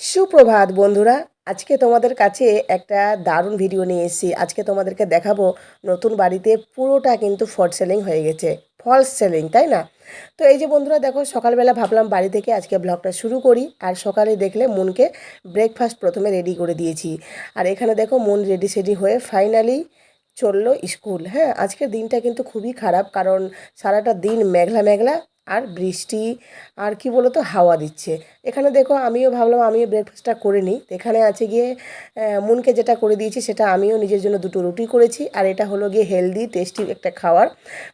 সুপ্রভাত বন্ধুরা, আজকে তোমাদের কাছে একটা দারুণ ভিডিও নিয়ে এসেছি। আজকে তোমাদেরকে দেখাবো নতুন বাড়িতে পুরোটা কিন্তু ফট সেলিং হয়ে গেছে। ফলস সেলিং তাই না? তো এই যে বন্ধুরা, দেখো, সকালবেলা ভাবলাম বাড়ি থেকে আজকে ব্লগটা শুরু করি আর সকালে দেখলে মনকে ব্রেকফাস্ট প্রথমে রেডি করে দিয়েছি। আর এখানে দেখো, মন রেডি সেডি হয়ে ফাইনালি চলল স্কুল হ্যাঁ আজকের দিনটা কিন্তু খুবই খারাপ কারণ সারাটা দিন মেঘলা মেঘলা আর বৃষ্টি আর কি বলতো, হাওয়া দিচ্ছে। এখানে দেখো, আমিও ভাবলাম, আমিও ব্রেকফাস্টটা করে নিই। এখানে আছে গিয়ে মুনকে যেটা করে দিয়েছি, সেটা আমিও নিজের জন্য দুটো রুটি করেছি। আর এটা হলো গিয়ে হেলদি টেস্টি একটা খাবার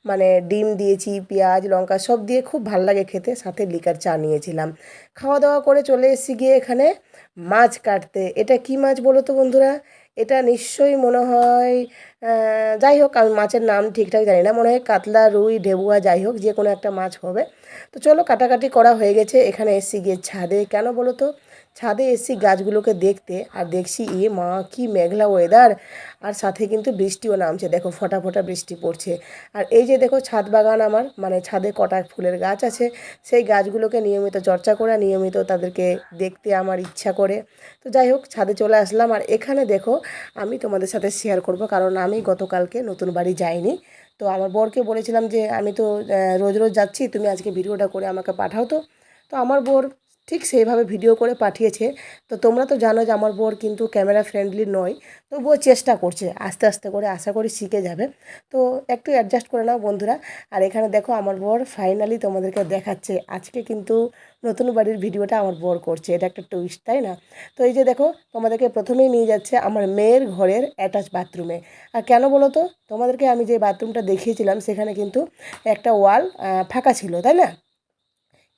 মানে ডিম দিয়েছি, পেঁয়াজ, লঙ্কা, সব দিয়ে খুব ভালো লাগে খেতে। সাথে লিকার চা নিয়েছিলাম। খাওয়া দাওয়া করে চলে এসেছি গিয়ে এখানে মাছ কাটতে। এটা কি মাছ বলো তো বন্ধুরা? এটা নিশ্চয়ই মনে হয় যাই হোক আমি মাছের নাম ঠিকঠাক জানি না, মনে হয় কাতলা, রুই, ঢেবুয়া, যাই হোক, যে কোনো একটা মাছ হবে। তো চলো, কাটাকাটি করা হয়ে গেছে, এখানে এসছি গিয়ে ছাদে। কেন বলো তো? ছাদে এসছি গাছগুলোকে দেখতে আর দেখছি, এ মা, কি মেঘলা ওয়েদার আর সাথে কিন্তু বৃষ্টিও নামছে। দেখো, ফোটা ফোটা বৃষ্টি পড়ছে। আর এই যে দেখো, ছাদ বাগান আমার মানে ছাদে কটা ফুলের গাছ আছে, সেই গাছগুলোকে নিয়মিত চর্চা করে, নিয়মিত তাদেরকে দেখতে আমার ইচ্ছা করে। তো যাই হোক, ছাদে চলে আসলাম। আর এখানে দেখো, আমি তোমাদের সাথে শেয়ার করব, কারণ আমি গতকালকে নতুন বাড়ি যাইনি। তো আমার বরকে বলেছিলাম যে, আমি তো রোজ রোজ যাচ্ছি, তুমি আজকে ভিডিওটা করে আমাকে পাঠাও তো। তো আমার বর ঠিক সেইভাবে ভিডিও করে পাঠিয়েছে। তো তোমরা তো জানো যে আমার বর কিন্তু ক্যামেরা ফ্রেন্ডলি নয়, তবুও চেষ্টা করছে, আস্তে আস্তে করে আশা করি শিখে যাবে। তো একটু অ্যাডজাস্ট করে নাও বন্ধুরা। আর এখানে দেখো আমার বর ফাইনালি তোমাদেরকে দেখাচ্ছে। আজকে কিন্তু নতুন বাড়ির ভিডিওটা আমার বর করছে। এটা একটা টুইস্ট তাই না? তো এই যে দেখো, তোমাদেরকে প্রথমেই নিয়ে যাচ্ছে আমার মেয়ের ঘরের অ্যাটাচ বাথরুমে আর কেন বলো তো? তোমাদেরকে আমি যে বাথরুমটা দেখিয়েছিলাম, সেখানে কিন্তু একটা ওয়াল ফাঁকা ছিল, তাই না?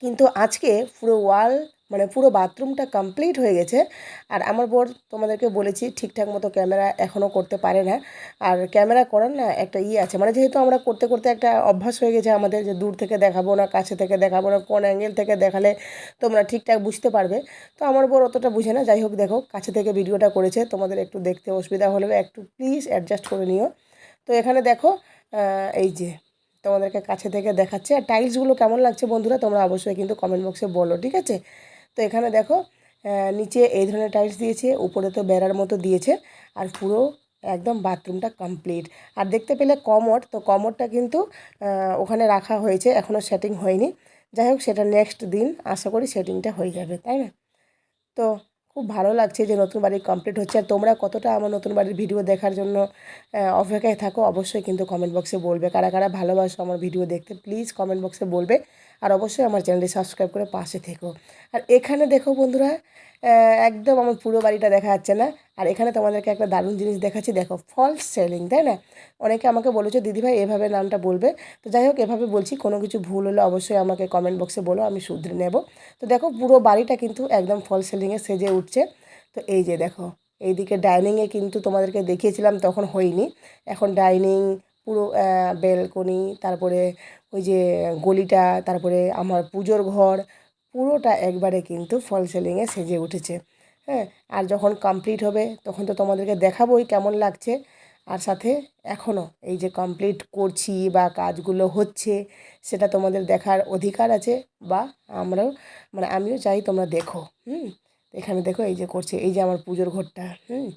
কিন্তু আজকে পুরো ওয়াল মানে পুরো বাথরুমটা কমপ্লিট হয়ে গেছে। আর আমার বর তোমাদেরকে বলেছি, ঠিকঠাক মতো ক্যামেরা এখনও করতে পারে না। আর ক্যামেরা করার না একটা ইয়ে আছে মানে যেহেতু আমরা করতে করতে একটা অভ্যাস হয়ে গেছে আমাদের যে দূর থেকে দেখাবো না, কাছে থেকে দেখাবো না, কোন অ্যাঙ্গেল থেকে দেখালে তোমরা ঠিকঠাক বুঝতে পারবে। তো আমার বর অতটা বুঝে না, যাই হোক দেখো, কাছে থেকে ভিডিওটা করেছে, তোমাদের একটু দেখতে অসুবিধা হলেও একটু প্লিজ অ্যাডজাস্ট করে নিও। তো এখানে দেখো এই যে তোমাদেরকে কাছে থেকে দেখাচ্ছে। আর টাইলসগুলো কেমন লাগছে বন্ধুরা, তোমরা অবশ্যই কিন্তু কমেন্ট বক্সে বলো, ঠিক আছে? তো এখানে দেখো নিচে এই ধরনের টাইলস দিয়েছে, উপরে তো বেড়ার মতো দিয়েছে, আর পুরো একদম বাথরুমটা কমপ্লিট আর দেখতে পেলে কমোড, তো কমোডটা কিন্তু ওখানে রাখা হয়েছে এখনও সেটিং হয়নি। যাই হোক, সেটা নেক্সট দিন, আশা করি সেটিংটা হয়ে যাবে, তাই না? তো খুব ভালো লাগছে যে নতুন বাড়ি কমপ্লিট হচ্ছে। আর তোমরা কতটা আমার নতুন বাড়ির ভিডিও দেখার জন্য অপেক্ষায় থাকো অবশ্যই কিন্তু কমেন্ট বক্সে বলবে। কারা কারা ভালোবাসো আমার ভিডিও দেখতে প্লিজ কমেন্ট বক্সে বলবে। আর অবশ্যই আমার চ্যানেলটি সাবস্ক্রাইব করে পাশে থেকো। আর এখানে দেখো বন্ধুরা একদম আমার পুরো বাড়িটা দেখা যাচ্ছে না। আর এখানে তোমাদেরকে একটা দারুণ জিনিস দেখাচ্ছি, দেখো ফলস সেলিং তাই না? অনেকে আমাকে বলেছ, দিদিভাই, এভাবে নামটা বলবে? তো যাই হোক, এভাবে বলছি, কোনো কিছু ভুল হলে অবশ্যই আমাকে কমেন্ট বক্সে বলো, আমি শুধরে নেব। তো দেখো, পুরো বাড়িটা কিন্তু একদম ফল সেলিংয়ে সেজে উঠছে। তো এই যে দেখো, এইদিকে ডাইনিংয়ে কিন্তু তোমাদেরকে দেখিয়েছিলাম, তখন হয়নি। এখন ডাইনিং পুরো বেলকনি তারপরে ওই যে গলিটা, তারপরে আমার পুজোর ঘর, পুরোটা একবারে কিন্তু ফল সেলিংয়ে সেজে উঠেছে। হ্যাঁ আর যখন কমপ্লিট হবে, তখন তো তোমাদেরকে দেখাবোই কেমন লাগছে। আর সাথে এখনও এই যে কমপ্লিট করছি বা কাজগুলো হচ্ছে, সেটা তোমাদের দেখার অধিকার আছে বা আমরাও মানে আমিও চাই তোমরা দেখো। হুম, এখানে দেখো এই যে করছে, এই যে আমার পুজোর ঘরটা। হুম।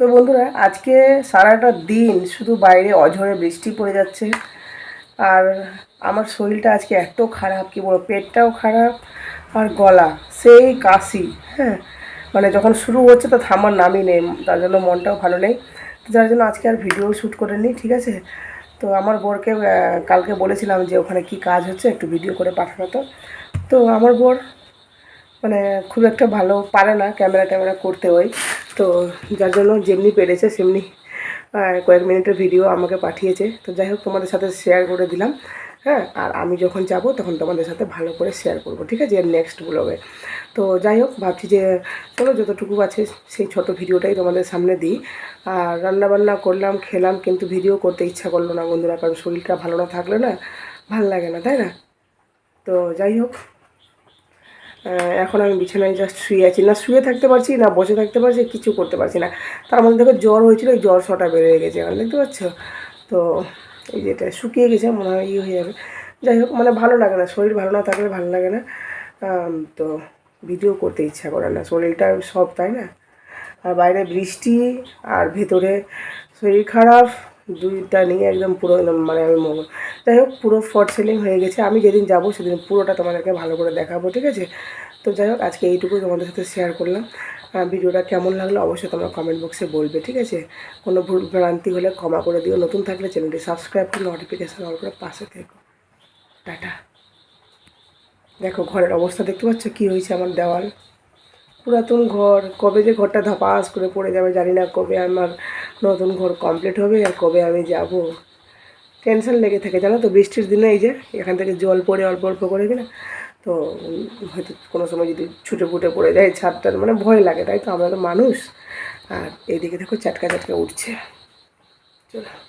তো বন্ধুরা, আজকে সারাটা দিন শুধু বাইরে অঝরে বৃষ্টি পড়ে যাচ্ছে। আর আমার শরীরটা আজকে এত খারাপ, কি বলব, পেটটাও খারাপ আর গলা, সেই কাশি হ্যাঁ। মানে যখন শুরু হচ্ছে তো থামার নামই নেই, তার জন্য মনটাও ভালো নেই। তো যার জন্য আজকে আর ভিডিও শ্যুট করে নিই ঠিক আছে? তো আমার বোরকে কালকে বলেছিলাম যে ওখানে কি কাজ হচ্ছে, একটু ভিডিও করে পাঠানো তো। তো আমার বোর মানে খুব একটা ভালো পারে না, ক্যামেরা ট্যামেরা করতে ওই তো যার জন্য যেমনি পেরেছে, সেমনি কয়েক মিনিটের ভিডিও আমাকে পাঠিয়েছে। তো যাই হোক, তোমাদের সাথে শেয়ার করে দিলাম। হ্যাঁ আর আমি যখন যাব, তখন তোমাদের সাথে ভালো করে শেয়ার করব, ঠিক আছে নেক্সট ব্লগে তো যাই হোক, ভাবছি যে চলো, যতটুকু আছে সেই ছোট ভিডিওটাই তোমাদের সামনে দিই। আর রান্নাবান্না করলাম, খেলাম, কিন্তু ভিডিও করতে ইচ্ছা করল না বন্ধুরা, কারণ শরীরটা ভালো না থাকলে না, ভালো লাগে না, তাই না? তো যাই হোক এখন আমি বিছানায় জাস্ট শুয়ে আছি। না শুয়ে থাকতে পারছি, না বসে থাকতে পারছি, কিছু করতে পারছি না। তার মধ্যে দেখো জ্বর হয়েছিল ওই জ্বর শটা বেড়ে গেছে এখন, দেখতে পাচ্ছ? তো এই যেটা শুকিয়ে গেছে, মনে হয় ইয়ে হয়ে যাবে। যাই হোক মানে ভালো লাগে না, শরীর ভালো না থাকলে ভালো লাগে না। তো ভিডিও করতে ইচ্ছা করে না, শরীরটা সব, তাই না? আর বাইরে বৃষ্টি, আর ভেতরে শরীর খারাপ দুইটা নিয়ে একদম পুরো একদম মানে আমি মঙ্গল। যাই হোক, পুরো ফট সেলিং হয়ে গেছে। আমি যেদিন যাব সেদিন পুরোটা তোমাদেরকে ভালো করে দেখাবো, ঠিক আছে? তো যাই হোক, আজকে এইটুকুই তোমাদের সাথে শেয়ার করলাম। ভিডিওটা কেমন লাগল অবশ্যই তোমরা কমেন্ট বক্সে বলবে, ঠিক আছে? কোনো ভুল ভ্রান্তি হলে ক্ষমা করে দিও। নতুন থাকলে চ্যানেলটি সাবস্ক্রাইব করে নোটিফিকেশান অল করে পাশে থেকো। টাটা। দেখো, ঘরের অবস্থা দেখতে পাচ্ছ? কী হয়েছে আমার দেওয়াল? পুরাতন ঘর। কবে যে ঘরটা ধাপাস করে পড়ে যাবে জানি না কবে আমার নতুন ঘর কমপ্লিট হবে আর কবে আমি যাব? টেনশন লেগে থাকে, জানো তো? বৃষ্টির দিনে এই যে, এখান থেকে জল পড়ে অল্প অল্প করে কিনা তো হয়তো কোনো সময় যদি ছুটে ফুটে পড়ে যায় ছাদটার মানে ভয় লাগে, তাই তো? আমরা তো মানুষ। আর এইদিকে দেখো চাটকা চাটকা উঠছে। চলো।